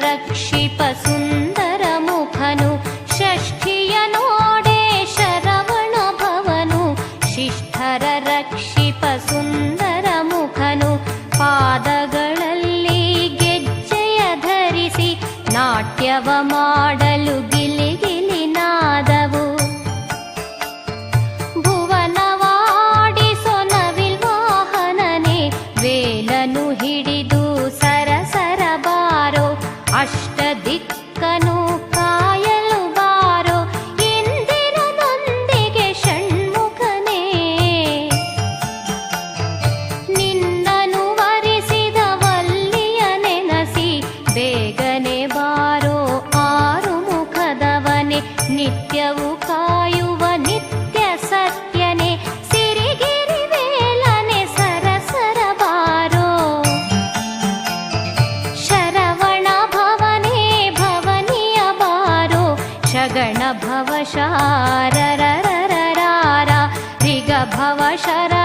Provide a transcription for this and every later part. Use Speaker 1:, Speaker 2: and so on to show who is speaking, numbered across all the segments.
Speaker 1: ರಕ್ಷಿಪ ಸುಂದರ ಮುಖನು, ಷಷ್ಠಿಯ ನೋಡೆ ಶರವಣ ಭವನು, ಶಿಷ್ಠರ ರಕ್ಷಿಪ ಸುಂದರ ಮುಖನು, ಪಾದಗಳಲ್ಲಿ ಗೆಜ್ಜೆಯ ಧರಿಸಿ ನಾಟ್ಯವ ಮಾಡಲು नित्यव कायु नित्य सत्यने सिरिगिरि मेलने सरसरबारो शरवण भवने भवनि अबारो षगण भवषार ऋगभव शर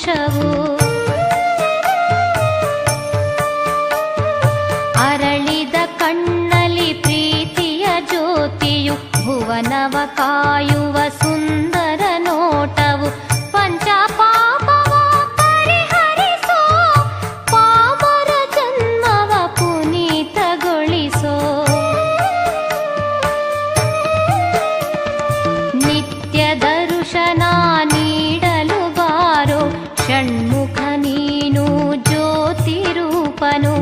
Speaker 1: ಪಾಶಾಂಕುಶವು ಅರಳಿದ ಕಣ್ಣಲಿ ಪ್ರೀತಿಯ ಜ್ಯೋತಿಯು ಭುವನವ ಕಾಯುವ ಸುಂದರ ನೋಟವು. ಪಂಚ షణ్ముఖ నీను జ్యోతిరూపను